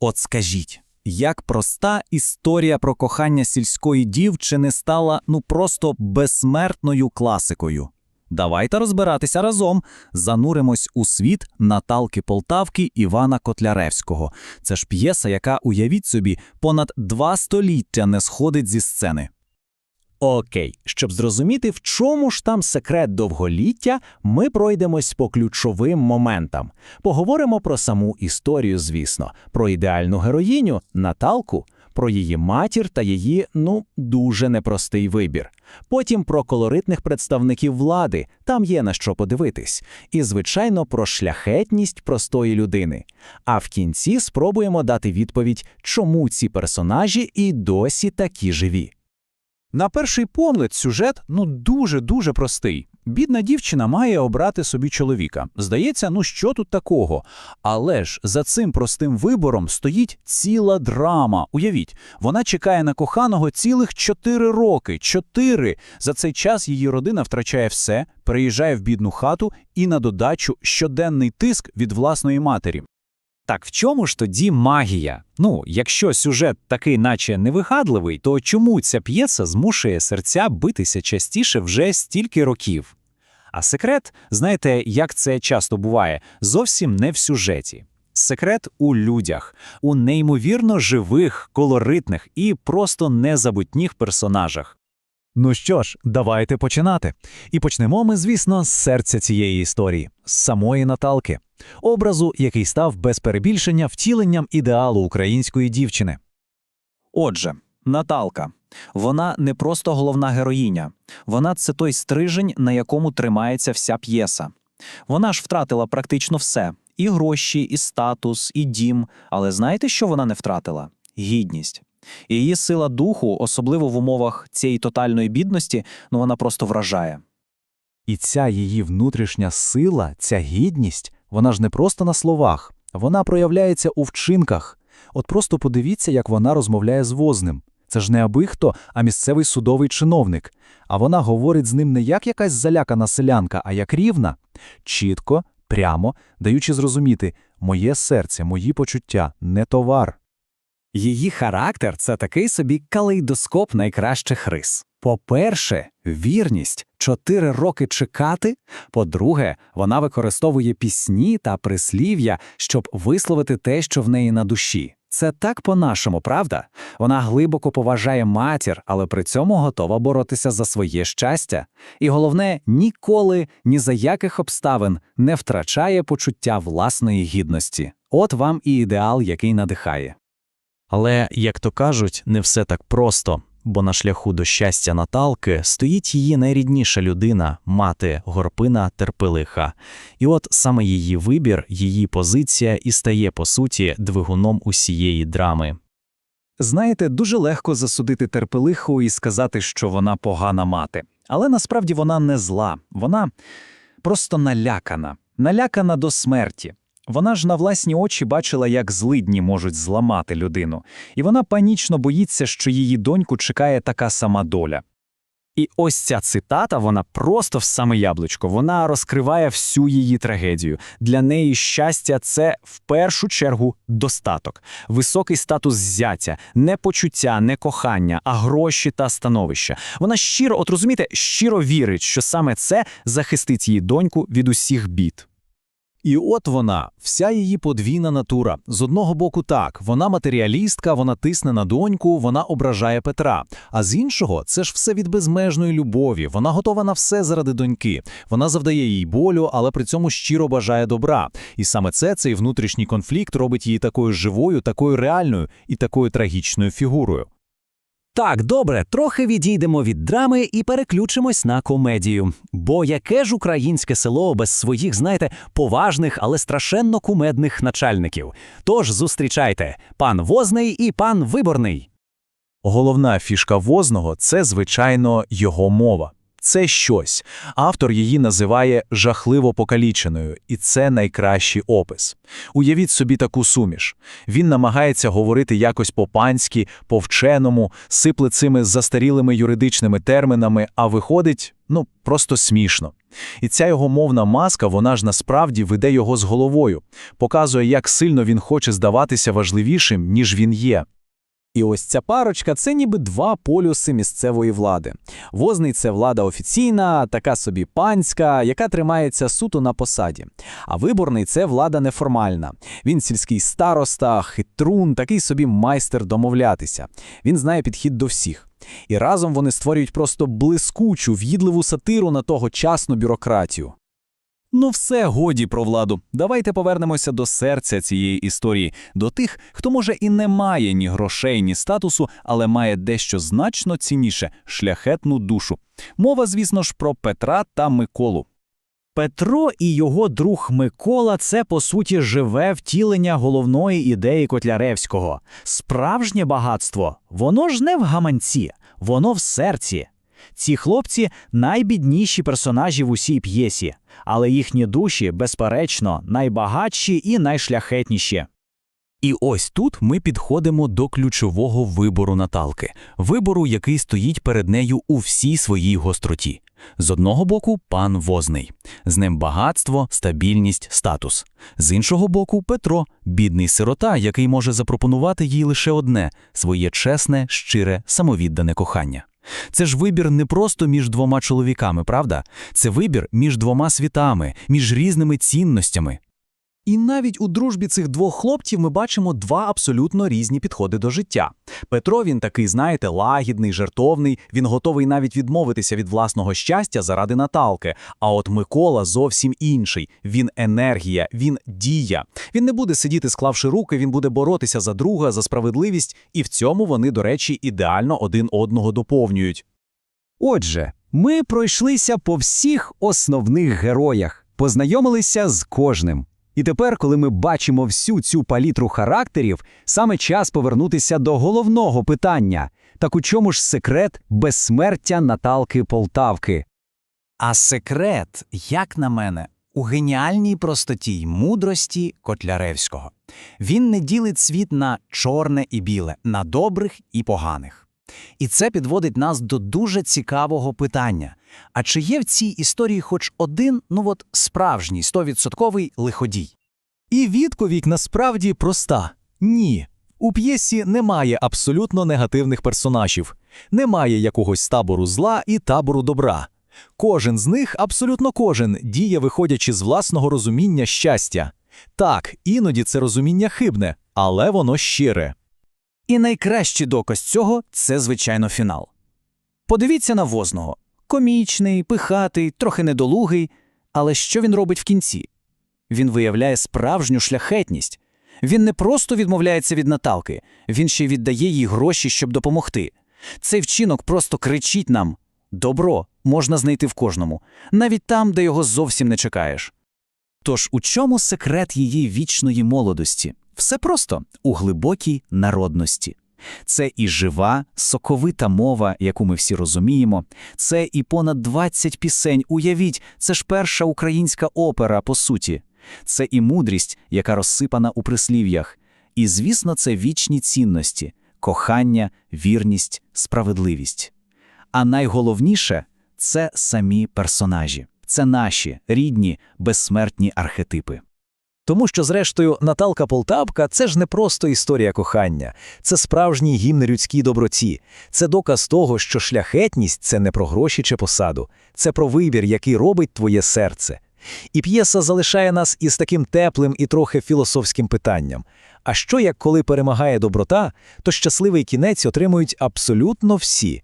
От скажіть, як проста історія про кохання сільської дівчини стала ну просто безсмертною класикою. Давайте розбиратися разом. Зануримось у світ Наталки Полтавки Івана Котляревського. Це ж п'єса, яка, уявіть собі, понад два століття не сходить зі сцени. Окей, щоб зрозуміти, в чому ж там секрет довголіття, ми пройдемось по ключовим моментам. Поговоримо про саму історію, звісно, про ідеальну героїню Наталку, про її матір та її, ну, дуже непростий вибір. Потім про колоритних представників влади, там є на що подивитись. І, звичайно, про шляхетність простої людини. А в кінці спробуємо дати відповідь, чому ці персонажі і досі такі живі. На перший погляд сюжет ну дуже-дуже простий. Бідна дівчина має обрати собі чоловіка. Здається, ну що тут такого? Але ж за цим простим вибором стоїть ціла драма. Уявіть, вона чекає на коханого цілих чотири роки. Чотири! За цей час її родина втрачає все, переїжджає в бідну хату і на додачу щоденний тиск від власної матері. Так в чому ж тоді магія? Ну, якщо сюжет такий, наче невигадливий, то чому ця п'єса змушує серця битися частіше вже стільки років? А секрет, знаєте, як це часто буває, зовсім не в сюжеті. Секрет у людях, у неймовірно живих, колоритних і просто незабутніх персонажах. Ну що ж, давайте починати. І почнемо ми, звісно, з серця цієї історії, з самої Наталки, образу, який став без перебільшення втіленням ідеалу української дівчини. Отже, Наталка. Вона не просто головна героїня, вона це той стрижень, на якому тримається вся п'єса. Вона ж втратила практично все: і гроші, і статус, і дім. Але знаєте, що вона не втратила? Гідність. Її сила духу, особливо в умовах цієї тотальної бідності, ну вона просто вражає. І ця її внутрішня сила, ця гідність, вона ж не просто на словах, вона проявляється у вчинках. От просто подивіться, як вона розмовляє з возним. Це ж не аби хто, а місцевий судовий чиновник. А вона говорить з ним не як якась залякана селянка, а як рівна, чітко, прямо, даючи зрозуміти, моє серце, мої почуття не товар. Її характер це такий собі калейдоскоп найкращих рис. По-перше, вірність чотири роки чекати. По-друге, вона використовує пісні та прислів'я, щоб висловити те, що в неї на душі. Це так по-нашому, правда? Вона глибоко поважає матір, але при цьому готова боротися за своє щастя. І головне, ніколи, ні за яких обставин не втрачає почуття власної гідності. От вам і ідеал, який надихає. Але, як то кажуть, не все так просто, бо на шляху до щастя Наталки стоїть її найрідніша людина, мати Горпина Терпелиха. І от саме її вибір, її позиція і стає по суті двигуном усієї драми. Знаєте, дуже легко засудити терпелиху і сказати, що вона погана мати. Але насправді вона не зла, вона просто налякана, налякана до смерті. Вона ж на власні очі бачила, як злидні можуть зламати людину, і вона панічно боїться, що її доньку чекає така сама доля. І ось ця цитата, вона просто в саме яблучко. Вона розкриває всю її трагедію. Для неї щастя це в першу чергу достаток, високий статус зятя, не почуття, не кохання, а гроші та становище. Вона щиро, от розумієте, щиро вірить, що саме це захистить її доньку від усіх бід. І от вона, вся її подвійна натура. З одного боку, так, вона матеріалістка, вона тисне на доньку, вона ображає Петра. А з іншого, це ж все від безмежної любові. Вона готова на все заради доньки. Вона завдає їй болю, але при цьому щиро бажає добра. І саме це цей внутрішній конфлікт робить її такою живою, такою реальною і такою трагічною фігурою. Так, добре, трохи відійдемо від драми і переключимось на комедію. Бо яке ж українське село без своїх, знаєте, поважних, але страшенно кумедних начальників. Тож зустрічайте пан Возний і пан Виборний. Головна фішка возного це, звичайно, його мова. Це щось. Автор її називає жахливо покаліченою, і це найкращий опис. Уявіть собі таку суміш. Він намагається говорити якось по-панськи, по-вченому, сипле цими застарілими юридичними термінами, а виходить, ну, просто смішно. І ця його мовна маска, вона ж насправді веде його з головою, показує, як сильно він хоче здаватися важливішим, ніж він є. І ось ця парочка це ніби два полюси місцевої влади. Возний це влада офіційна, така собі панська, яка тримається суто на посаді. А виборний це влада неформальна. Він сільський староста, хитрун, такий собі майстер домовлятися. Він знає підхід до всіх. І разом вони створюють просто блискучу, в'їдливу сатиру на тогочасну бюрократію. Ну все, годі про владу. Давайте повернемося до серця цієї історії, до тих, хто може і не має ні грошей, ні статусу, але має дещо значно цінніше шляхетну душу. Мова, звісно ж, про Петра та Миколу. Петро і його друг Микола це по суті живе втілення головної ідеї Котляревського. Справжнє багатство, воно ж не в гаманці, воно в серці. Ці хлопці найбідніші персонажі в усій п'єсі, але їхні душі, безперечно, найбагатші і найшляхетніші. І ось тут ми підходимо до ключового вибору Наталки, вибору, який стоїть перед нею у всій своїй гостроті. З одного боку, пан Возний, з ним багатство, стабільність, статус. З іншого боку, Петро, бідний сирота, який може запропонувати їй лише одне своє чесне, щире, самовіддане кохання. Це ж вибір не просто між двома чоловіками, правда? Це вибір між двома світами, між різними цінностями. І навіть у дружбі цих двох хлопців ми бачимо два абсолютно різні підходи до життя. Петро він такий, знаєте, лагідний, жертовний, він готовий навіть відмовитися від власного щастя заради Наталки. А от Микола зовсім інший. Він енергія, він дія. Він не буде сидіти, склавши руки, він буде боротися за друга, за справедливість, і в цьому вони, до речі, ідеально один одного доповнюють. Отже, ми пройшлися по всіх основних героях, познайомилися з кожним. І тепер, коли ми бачимо всю цю палітру характерів, саме час повернутися до головного питання: так у чому ж секрет безсмертя Наталки Полтавки? А секрет, як на мене, у геніальній простоті й мудрості Котляревського. Він не ділить світ на чорне і біле, на добрих і поганих. І це підводить нас до дуже цікавого питання. А чи є в цій історії хоч один, ну от справжній, стовідсотковий лиходій? І відповідь насправді проста: ні. У п'єсі немає абсолютно негативних персонажів, немає якогось табору зла і табору добра. Кожен з них, абсолютно кожен, діє, виходячи з власного розуміння щастя. Так, іноді це розуміння хибне, але воно щире. І найкращий доказ цього це, звичайно, фінал. Подивіться на возного комічний, пихатий, трохи недолугий. Але що він робить в кінці? Він виявляє справжню шляхетність. Він не просто відмовляється від Наталки, він ще й віддає їй гроші, щоб допомогти. Цей вчинок просто кричить нам: добро можна знайти в кожному, навіть там, де його зовсім не чекаєш. Тож у чому секрет її вічної молодості? Все просто у глибокій народності. Це і жива, соковита мова, яку ми всі розуміємо. Це і понад 20 пісень. Уявіть, це ж перша українська опера, по суті. Це і мудрість, яка розсипана у прислів'ях. І, звісно, це вічні цінності кохання, вірність, справедливість. А найголовніше це самі персонажі, це наші рідні, безсмертні архетипи. Тому що, зрештою, Наталка Полтавка це ж не просто історія кохання, це справжній гімн людській доброті, це доказ того, що шляхетність це не про гроші чи посаду, це про вибір, який робить твоє серце. І п'єса залишає нас із таким теплим і трохи філософським питанням. А що як коли перемагає доброта, то щасливий кінець отримують абсолютно всі,